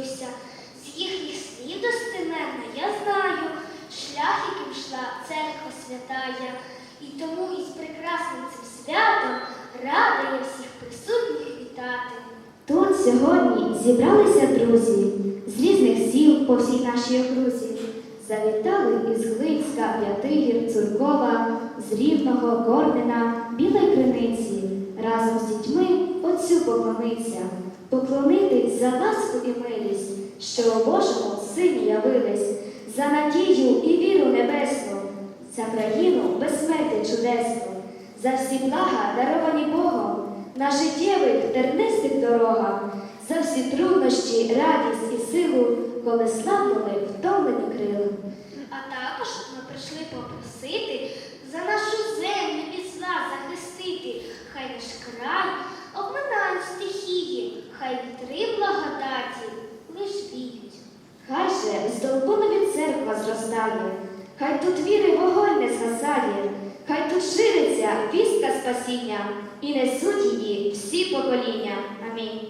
З їхніх слів достеменно я знаю, шлях, яким йшла церква святая, і тому із прекрасним цим святом рада я всіх присутніх вітати. Тут сьогодні зібралися друзі з різних сіл по всій нашій окрузі. Завітали із Глицька, П'ятигір, Цуркова, з Рівного, Корнена, Білої Криниці. Разом з дітьми Отцю поклонитись за ласку і милість, що у Божому сині явились, за надію і віру небесну, за країну безсмерти чудесну, за всі блага, даровані Богом, на життєвих тернистих дорогах, за всі труднощі, радість і силу, коли славили втомлені крила. А також ми прийшли попросити Хай же здолбонові церква зростає, хай тут віри вогонь не згасає, хай тут шириться вістка спасіння і несуть її всі покоління. Амінь.